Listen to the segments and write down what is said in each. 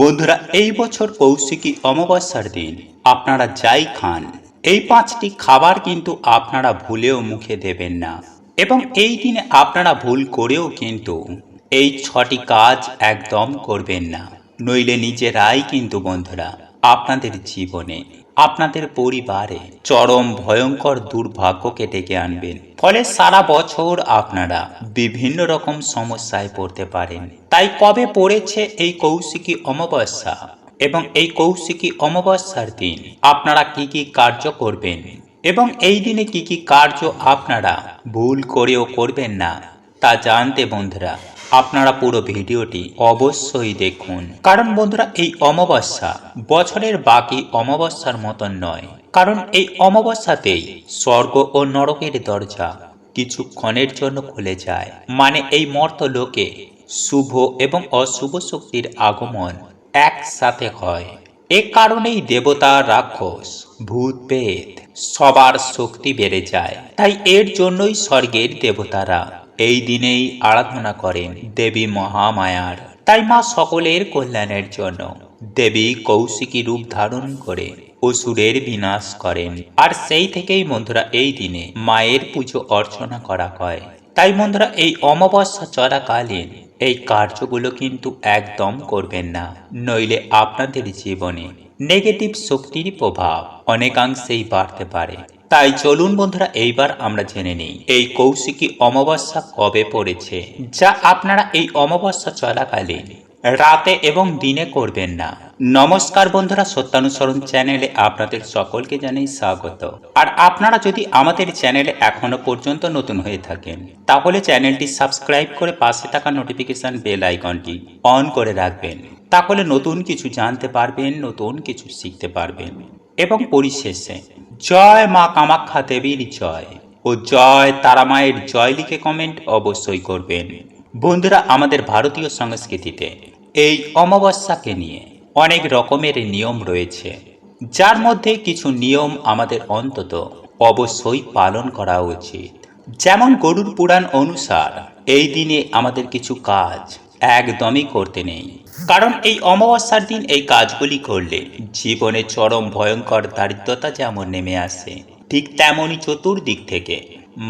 বন্ধুরা, এই বছর কৌশিকী অমাবস্যার দিন। আপনারা যাই খান। এই পাঁচটি খাবার কিন্তু আপনারা ভুলেও মুখে দেবেন না। এবং এই দিনে আপনারা ভুল করেও কিন্তু এই ছটি কাজ একদম করবেন না। নইলে নিজেরাই কিন্তু বন্ধুরা, আপনাদের জীবনে আপনাদের পরিবারে চরম ভয়ঙ্কর দুর্ভাগ্যকে ডেকে আনবেন। ফলে সারা বছর আপনারা বিভিন্ন রকম সমস্যায় পড়তে পারেন। তাই কবে পড়েছে এই কৌশিকী অমাবস্যা এবং এই কৌশিকী অমাবস্যার দিন আপনারা কি কি কার্য করবেন এবং এই দিনে কি কি কার্য আপনারা ভুল করেও করবেন না তা জানতে বন্ধুরা আপনারা পুরো ভিডিওটি অবশ্যই দেখুন। কারণ বন্ধুরা, এই অমাবস্যা বছরের বাকি অমাবস্যার মতন নয়। কারণ এই অমাবস্যাতেই স্বর্গ ও নরকের দরজা কিছুক্ষণের জন্য খুলে যায়। মানে এই মর্ত লোকে শুভ এবং অশুভ শক্তির আগমন একসাথে হয়। এ কারণেই দেবতা, রাক্ষস ভূত পেত সবার শক্তি বেড়ে যায়। তাই এর জন্যই স্বর্গের দেবতারা এই দিনেই আরাধনা করেন দেবী মহামায়ার। তাই মা সকলের কল্যাণের জন্য দেবী কৌশিকী রূপ ধারণ করে অসুরের বিনাশ করেন। আর সেই থেকেই বন্ধুরা এই দিনে মায়ের পুজো অর্চনা করা হয়। তাই বন্ধুরা এই অমাবস্যা চলাকালীন এই কার্যগুলো কিন্তু একদম করবেন না। নইলে আপনাদের জীবনে নেগেটিভ শক্তির প্রভাব অনেকাংশেই বাড়তে পারে। তাই চলুন বন্ধুরা, এইবার আমরা জেনে নিই এই কৌশিকী অমাবস্যা কবে পড়েছে, যা আপনারা এই অমাবস্যা চলাকালীন রাতে এবং দিনে করবেন না। নমস্কার বন্ধুরা, সত্যানুসরণ চ্যানেলে আপনাদের সকলকে জানাই স্বাগত। আর আপনারা যদি আমাদের চ্যানেলে এখনও পর্যন্ত নতুন হয়ে থাকেন, তাহলে চ্যানেলটি সাবস্ক্রাইব করে পাশে থাকা নোটিফিকেশন বেল আইকনটি অন করে রাখবেন। তাহলে নতুন কিছু জানতে পারবেন, নতুন কিছু শিখতে পারবেন। এবং পরিশেষে, জয় মা কামাখ্যা দেবীর জয় ও জয় তারা মায়ের জয় লিখে কমেন্ট অবশ্যই করবেন। বন্ধুরা, আমাদের ভারতীয় সংস্কৃতিতে এই অমাবস্যাকে নিয়ে অনেক রকমের নিয়ম রয়েছে। যার মধ্যে কিছু নিয়ম আমাদের অন্তত অবশ্যই পালন করা উচিত। যেমন গরুর পুরাণ অনুসার, এই দিনে আমাদের কিছু কাজ একদমই করতে নেই। কারণ এই অমাবস্যার দিন এই কাজগুলি করলে জীবনে চরম ভয়ঙ্কর দারিদ্রতা যেমন নেমে আসে, ঠিক তেমনই চতুর্দিক থেকে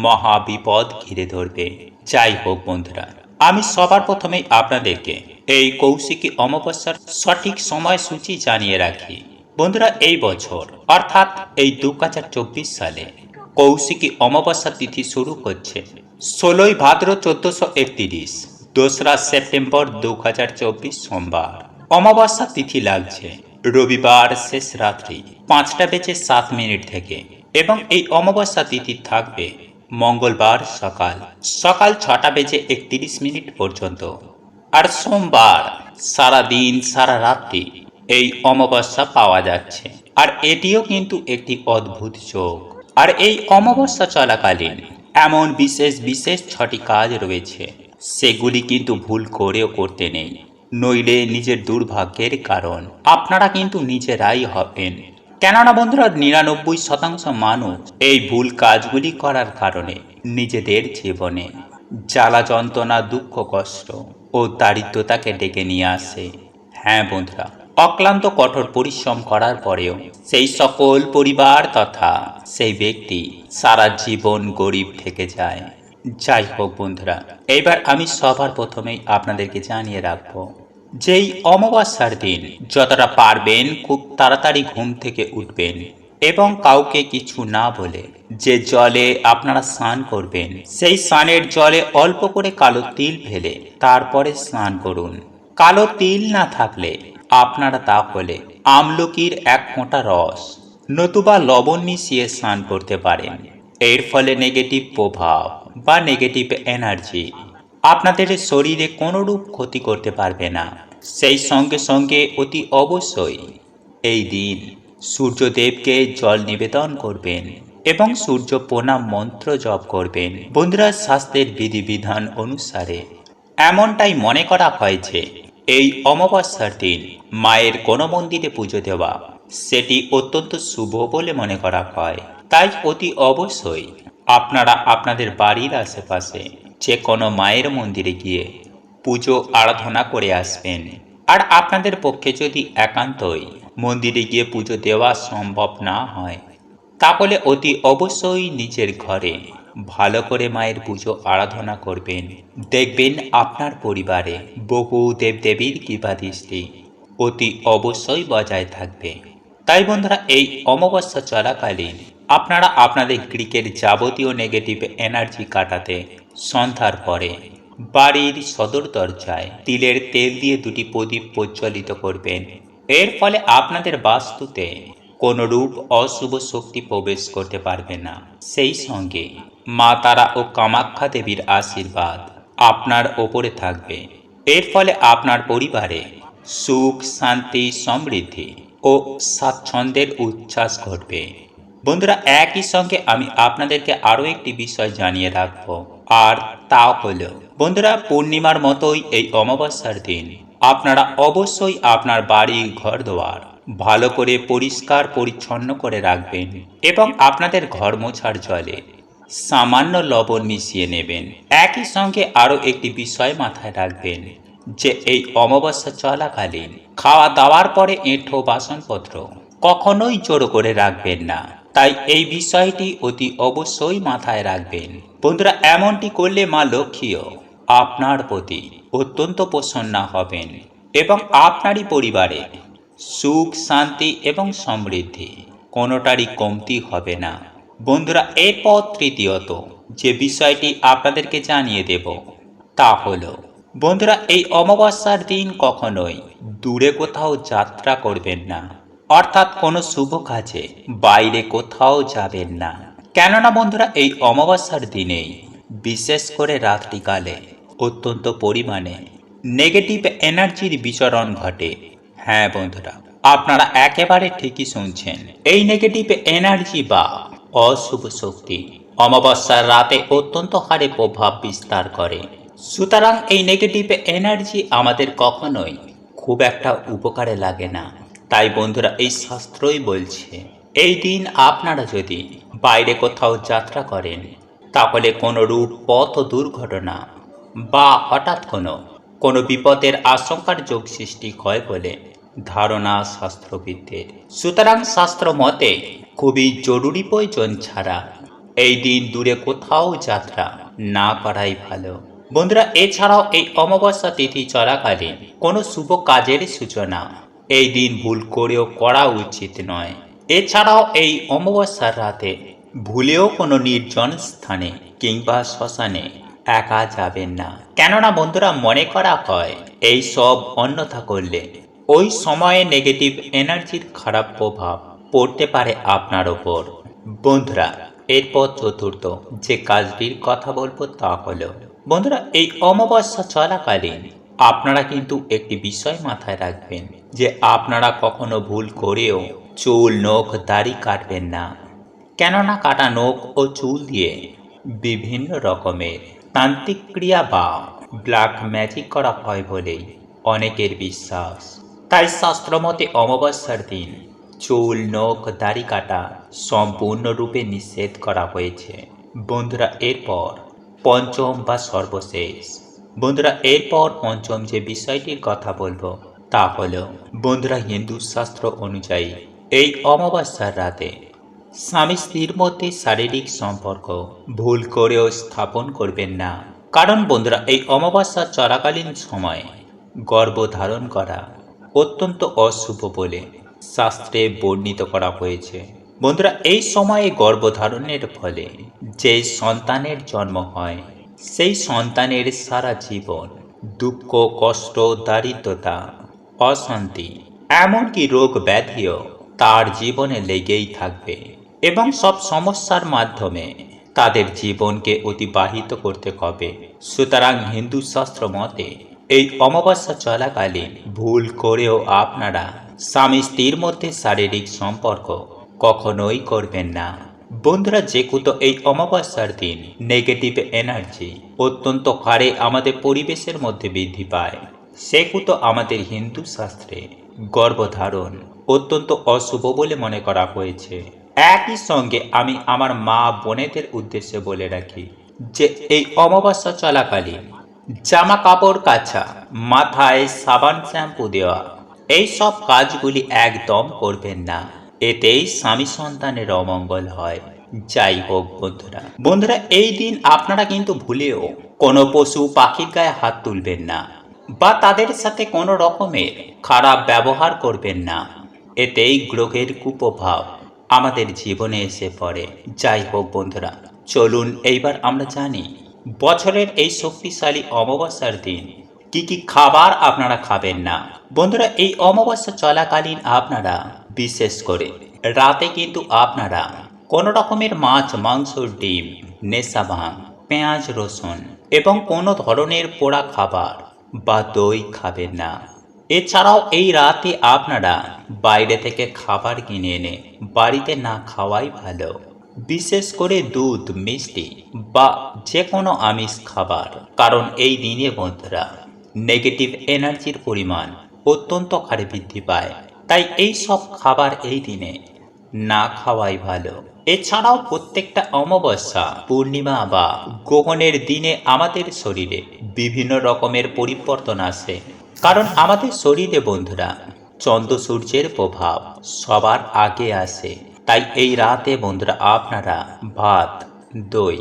মহাবিপদ ঘিরে ধরবে। যাই হোক বন্ধুরা, আমি সবার প্রথমেই আপনাদেরকে এই কৌশিকী অমাবস্যার সঠিক সময়সূচি জানিয়ে রাখি। বন্ধুরা, এই বছর, অর্থাৎ এই দু হাজার চব্বিশ সালে কৌশিকী অমাবস্যা তিথি শুরু হচ্ছে ষোলোই ভাদ্র চোদ্দশো একত্রিশ। দোসরা সেপ্টেম্বর দু হাজার চব্বিশ সোমবার। অমাবস্যা তিথি লাগছে। রবিবার শেষ রাত্রি পাঁচটা বেজে সাত মিনিট থেকে এবং এই অমাবস্যা তিথি থাকবে মঙ্গলবার সকাল সকাল ছটা বেজে একত্রিশ মিনিট পর্যন্ত। আর সোমবার সারা দিন সারা রাত্রি এই অমাবস্যা পাওয়া যাচ্ছে। আর এটিও কিন্তু একটি অদ্ভুত চোখ আর এই অমাবস্যা চলাকালীন এমন বিশেষ বিশেষ ছটি কাজ রয়েছে। সেগুলি কিন্তু ভুল করেও করতে নেই, নইলে নিজের দুর্ভাগ্যের কারণ। আপনারা কিন্তু নিজেরাই হবেন। কেননা বন্ধুরা, নিরানব্বই শতাংশ মানুষ এই ভুল কাজগুলি করার কারণে নিজেদের জীবনে জ্বালা, যন্ত্রণা, দুঃখ, কষ্ট ও দারিদ্রতাকে ডেকে নিয়ে আসে। হ্যাঁ বন্ধুরা, অক্লান্ত কঠোর পরিশ্রম করার পরেও সেই সকল পরিবার তথা সেই ব্যক্তি সারা জীবন গরিব থেকে যায়। যাই হোক বন্ধুরা, এবার আমি সবার প্রথমেই আপনাদেরকে জানিয়ে রাখব যেই অমাবস্যার দিন যতটা পারবেন খুব তাড়াতাড়ি ঘুম থেকে উঠবেন এবং কাউকে কিছু না বলে যে জলে আপনারা স্নান করবেন, সেই স্নানের জলে অল্প করে কালো তিল ফেলে তারপরে স্নান করুন। কালো তিল না থাকলে আপনারা তাহলে আমলকির এক ফোঁটা রস নতুবা লবণ মিশিয়ে স্নান করতে পারেন। এর ফলে নেগেটিভ প্রভাব বা নেগেটিভ এনার্জি আপনাদের শরীরে কোনোরূপ ক্ষতি করতে পারবে না। সেই সঙ্গে সঙ্গে অতি অবশ্যই এই দিন সূর্যদেবকে জল নিবেদন করবেন এবং সূর্য প্রণাম মন্ত্র জপ করবেন। বন্ধুরা স্বাস্থ্যের বিধিবিধান অনুসারে এমনটাই মনে করা হয় যে এই অমাবস্যার দিন মায়ের কোনো মন্দিরে পুজো দেওয়া, সেটি অত্যন্ত শুভ বলে মনে করা হয়। তাই অতি অবশ্যই আপনারা আপনাদের বাড়ির আশেপাশে যে কোনো মায়ের মন্দিরে গিয়ে পুজো, আরাধনা করে আসবেন। আর আপনাদের পক্ষে যদি একান্তই মন্দিরে গিয়ে পুজো দেওয়া সম্ভব না হয়, তাহলে অতি অবশ্যই নিজের ঘরে ভালো করে মায়ের পুজো, আরাধনা করবেন। দেখবেন আপনার পরিবারে বহু দেবদেবীর কৃপা দৃষ্টি অতি অবশ্যই বজায় থাকবে। তাই বন্ধুরা, এই অমাবস্যা চলাকালীন আপনারা আপনাদের গ্রিকের যাবতীয় নেগেটিভ এনার্জি কাটাতে সন্ধ্যার পরে বাড়ির সদর দরজায় তিলের তেল দিয়ে দুটি প্রদীপ প্রজ্বলিত করবেন। এর ফলে আপনাদের বাস্তুতে কোনো রূপ অশুভ শক্তি প্রবেশ করতে পারবে না। সেই সঙ্গে মা তারা ও কামাখ্যা দেবীর আশীর্বাদ আপনার ওপরে থাকবে। এর ফলে আপনার পরিবারে সুখ, শান্তি, সমৃদ্ধি ও স্বাচ্ছন্দ্যের উচ্ছ্বাস ঘটবে। বন্ধুরা, একই সঙ্গে আমি আপনাদেরকে আরও একটি বিষয় জানিয়ে রাখব। আর তা হল, বন্ধুরা, পূর্ণিমার মতোই এই অমাবস্যার দিন। আপনারা অবশ্যই আপনার বাড়ি ঘর দোয়ার ভালো করে পরিষ্কার পরিচ্ছন্ন করে রাখবেন এবং আপনাদের ঘর মোছার জলে সামান্য লবণ মিশিয়ে নেবেন। একই সঙ্গে আরও একটি বিষয় মাথায় রাখবেন, যে এই অমাবস্যা চলাকালীন খাওয়া দাওয়ার পরে এঁঠো বাসনপত্র কখনোই জোড়ো করে রাখবেন না। তাই এই বিষয়টি অতি অবশ্যই মাথায় রাখবেন। বন্ধুরা, এমনটি করলে মা লক্ষ্মীও আপনার প্রতি অত্যন্ত প্রসন্না হবেন এবং আপনারই পরিবারে সুখ, শান্তি এবং সমৃদ্ধি কোনোটারই কমতি হবে না। বন্ধুরা, এরপর তৃতীয়ত যে বিষয়টি আপনাদেরকে জানিয়ে দেব, তা হলো, বন্ধুরা, এই অমাবস্যার দিন কখনোই দূরে কোথাও যাত্রা করবেন না। অর্থাৎ কোনো শুভ কাজে বাইরে কোথাও যাবেন না। কেননা বন্ধুরা, এই অমাবস্যার দিনেই বিশেষ করে রাত্রিকালে অত্যন্ত পরিমাণে নেগেটিভ এনার্জির বিচরণ ঘটে। হ্যাঁ বন্ধুরা, আপনারা একেবারে ঠিকই শুনছেন। এই নেগেটিভ এনার্জি বা অশুভ শক্তি অমাবস্যার রাতে অত্যন্ত হারে প্রভাব বিস্তার করে। সুতরাং এই নেগেটিভ এনার্জি আমাদের কখনোই খুব একটা উপকারে লাগে না। তাই বন্ধুরা, এই শাস্ত্রই বলছে, এই দিন আপনারা যদি বাইরে কোথাও যাত্রা করেন, তাহলে কোনো রূপ, পথ দুর্ঘটনা বা হঠাৎ কোনো কোনো বিপদের আশঙ্কার যোগ সৃষ্টি হয় বলে ধারণা শাস্ত্রবিদদের। সুতরাং শাস্ত্র মতে খুবই জরুরি প্রয়োজন ছাড়া এই দিন দূরে কোথাও যাত্রা না করাই ভালো। বন্ধুরা, এছাড়াও এই অমাবস্যা তিথি চলাকালীন কোনো শুভ কাজের সূচনা এই দিন ভুল করেও করা উচিত নয়। এছাড়াও এই অমাবস্যার রাতে ভুলেও কোনো নির্জন স্থানে কিংবা শ্মশানে একা যাবেন না। কেননা বন্ধুরা, মনে করা হয়, এই সব অন্যথা করলে ওই সময়ে নেগেটিভ এনার্জির খারাপ প্রভাব পড়তে পারে আপনার ওপর। বন্ধুরা, এরপর চতুর্থ যে কাজটির কথা বলব তা হলো, বন্ধুরা, এই অমাবস্যা চলাকালীন আপনারা কিন্তু একটি বিষয় মাথায় রাখবেন যে আপনারা কখনো ভুল করেও চুল, নখ, দাড়ি কাটবেন না। কেননা কাটা নখ ও চুল দিয়ে বিভিন্ন রকমের তান্ত্রিক ক্রিয়া বা ব্ল্যাক ম্যাজিক করা হয় বলেই অনেকের বিশ্বাস। তাই শাস্ত্রমতে অমাবস্যার দিন চুল, নখ, দাড়ি কাটা সম্পূর্ণরূপে নিষেধ করা হয়েছে। বন্ধুরা, এরপর পঞ্চম বা সর্বশেষ বন্ধুরা, এরপর পঞ্চম যে বিষয়টির কথা বলব, তা হলো, বন্ধুরা, হিন্দু শাস্ত্র অনুযায়ী, এই অমাবস্যার রাতে স্বামী স্ত্রীর মধ্যে শারীরিক সম্পর্ক ভুল করেও স্থাপন করবেন না। কারণ বন্ধুরা, এই অমাবস্যা চলাকালীন সময়ে গর্ভধারণ করা অত্যন্ত অশুভ বলে শাস্ত্রে বর্ণিত করা হয়েছে। বন্ধুরা, এই সময়ে গর্ভধারণের ফলে যে সন্তানের জন্ম হয় সেই সন্তানের সারা জীবন দুঃখ, কষ্ট, দারিদ্রতা, অশান্তি, এমনকি রোগ ব্যাধিও তার জীবনে লেগেই থাকবে এবং সব সমস্যার মাধ্যমে তাদের জীবনকে অতিবাহিত করতে হবে। সুতরাং হিন্দু শাস্ত্র মতে, এই অমাবস্যা চলাকালীন ভুল করেও আপনারা স্বামী স্ত্রীর মধ্যে শারীরিক সম্পর্ক কখনোই করবেন না। বন্ধুরা যেহেতু এই অমাবস্যার দিন নেগেটিভ এনার্জি অত্যন্ত হারে আমাদের পরিবেশের মধ্যে বৃদ্ধি পায়। সেহেতু আমাদের হিন্দু শাস্ত্রে গর্ভধারণ অত্যন্ত অশুভ বলে মনে করা হয়েছে। একই সঙ্গে আমি আমার মা বোনেদের উদ্দেশ্যে বলে রাখি যে, এই অমাবস্যা চলাকালীন জামা কাপড় কাচা, মাথায় সাবান শ্যাম্পু দেওয়া এই সব কাজগুলি একদম করবেন না। এতেই স্বামী সন্তানের অমঙ্গল হয়। যাই হোক বন্ধুরা বন্ধুরা, এই দিন আপনারা কিন্তু ভুলেও কোনো পশু পাখির গায়ে হাত তুলবেন না বা তাদের সাথে কোনো রকমের খারাপ ব্যবহার করবেন না। এতেই গ্রহের কুপ্রভাব আমাদের জীবনে এসে পড়ে। যাই হোক বন্ধুরা, চলুন এইবার আমরা জানি বছরের এই শক্তিশালী অমাবস্যার দিন কি কি খাবার আপনারা খাবেন না। বন্ধুরা, এই অমাবস্যা চলাকালীন আপনারা বিশেষ করে। রাতে কিন্তু আপনারা কোনো রকমের মাছ, মাংস, ডিম, নেশা ভাঙ, পেঁয়াজ, রসুন এবং কোনো ধরনের পোড়া খাবার বা দই খাবেন না। এছাড়াও এই রাতে আপনারা বাইরে থেকে খাবার কিনে এনে বাড়িতে না খাওয়াই ভালো। বিশেষ করে দুধ, মিষ্টি বা যে কোনো আমিষ খাবার। কারণ এই দিনে বন্ধুরা নেগেটিভ এনার্জির পরিমাণ অত্যন্ত হারে বৃদ্ধি পায়। তাই এই সব খাবার এই দিনে না খাওয়াই ভালো। এছাড়াও প্রত্যেকটা অমাবস্যা, পূর্ণিমা বা গ্রহণের দিনে আমাদের শরীরে বিভিন্ন রকমের পরিবর্তন আসে। কারণ আমাদের শরীরে বন্ধুরা, চন্দ্র সূর্যের প্রভাব সবার আগে আসে। তাই এই রাতে বন্ধুরা আপনারা ভাত, দই,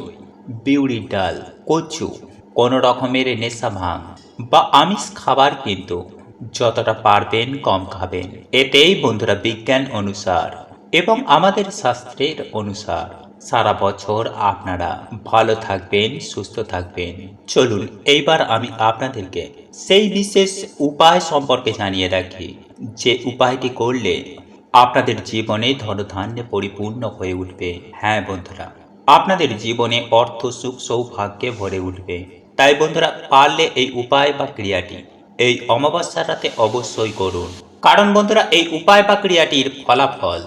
বিউড়ির ডাল, কচু, কোনো রকমের নেশা ভাঙ বা আমিষ খাবার কিন্তু যতটা পারবেন কম খাবেন। এতেই বন্ধুরা বিজ্ঞান অনুসার এবং আমাদের শাস্ত্রের অনুসার। সারা বছর আপনারা ভালো থাকবেন, সুস্থ থাকবেন। চলুন, এইবার আমি আপনাদেরকে সেই বিশেষ উপায় সম্পর্কে জানিয়ে রাখি। যে উপায়টি করলে আপনাদের জীবনে ধনধান্যে পরিপূর্ণ হয়ে উঠবে। হ্যাঁ বন্ধুরা, আপনাদের জীবনে অর্থ সুখ সৌভাগ্যে ভরে উঠবে। তাই বন্ধুরা, পারলে এই উপায় বা ক্রিয়াটি এই অমাবস্যার রাতে অবশ্যই করুন। কারণ বন্ধুরা, এই উপায় বা ক্রিয়াটির ফলাফল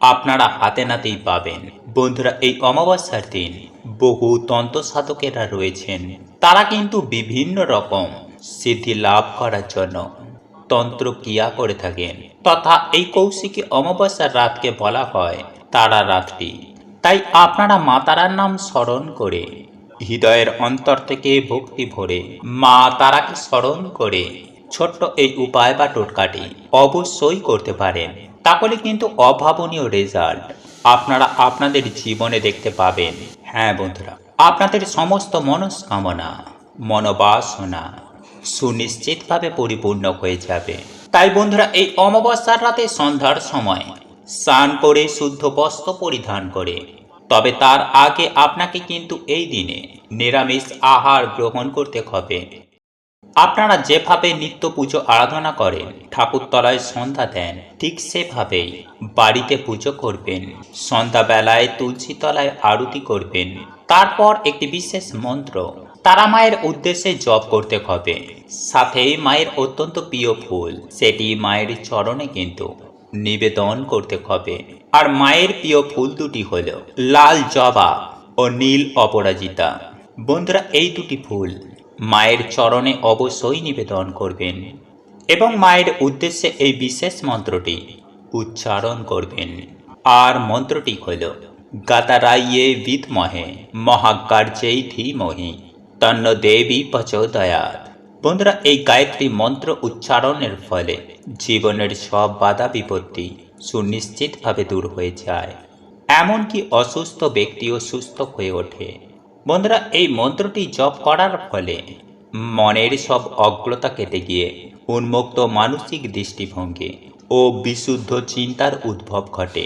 আপনারা হাতে নাতেই পাবেন। বন্ধুরা, এই অমাবস্যার দিন বহু তন্ত্র সাধকেরা রয়েছেন। তারা কিন্তু বিভিন্ন রকম সিদ্ধি লাভ করার জন্য তন্ত্র ক্রিয়া করে থাকেন। তথা এই কৌশিকী অমাবস্যার রাতকে বলা হয় তারা রাত্রি তাই আপনারা মাতারার নাম স্মরণ করে হৃদয়ের অন্তর থেকে ভক্তি ভরে, মা তারাকে স্মরণ করে, ছোট্ট এই উপায় বা টোটকাটি অবশ্যই করতে পারেন। তাহলে কিন্তু অভাবনীয় রেজাল্ট আপনারা আপনাদের জীবনে দেখতে পাবেন। হ্যাঁ বন্ধুরা, আপনাদের সমস্ত মনস্কামনা, মনোবাসনা সুনিশ্চিতভাবে পরিপূর্ণ হয়ে যাবে। তাই বন্ধুরা, এই অমাবস্যার রাতে সন্ধ্যার সময় স্নান করে, শুদ্ধ বস্ত্র পরিধান করে তবে তার আগে আপনাকে কিন্তু এই দিনে নিরামিষ আহার গ্রহণ করতে হবে। আপনারা যেভাবে নিত্য পুজো আরাধনা করেন, ঠাকুরতলায় সন্ধ্যা দেন, ঠিক সেভাবেই বাড়িতে পুজো করবেন, সন্ধ্যাবেলায় তুলসীতলায় আরতি করবেন। তারপর একটি বিশেষ মন্ত্র, তারা মায়ের উদ্দেশ্যে জপ করতে হবে। সাথেই মায়ের অত্যন্ত প্রিয় ফুল, সেটি মায়ের চরণে কিন্তু নিবেদন করতে হবে। আর মায়ের প্রিয় ফুল দুটি হল লাল জবা ও নীল অপরাজিতা। বন্ধুরা, এই দুটি ফুল মায়ের চরণে অবশ্যই নিবেদন করবেন এবং মায়ের উদ্দেশ্যে এই বিশেষ মন্ত্রটি উচ্চারণ করবেন। আর মন্ত্রটি হল, গাতারাইয়ে বিদমহে মহাকার্যেই ধীমহি, তন্ন দেবী প্রচোদয়াত বন্ধুরা, এই গায়ত্রী মন্ত্র উচ্চারণের ফলে জীবনের সব বাধা বিপত্তি সুনিশ্চিতভাবে দূর হয়ে যায়। এমনকি অসুস্থ ব্যক্তিও সুস্থ হয়ে ওঠে। বন্ধুরা, এই মন্ত্রটি জপ করার ফলে মনের সব অগ্রতা কেটে গিয়ে উন্মুক্ত মানসিক দৃষ্টিভঙ্গি ও বিশুদ্ধ চিন্তার উদ্ভব ঘটে।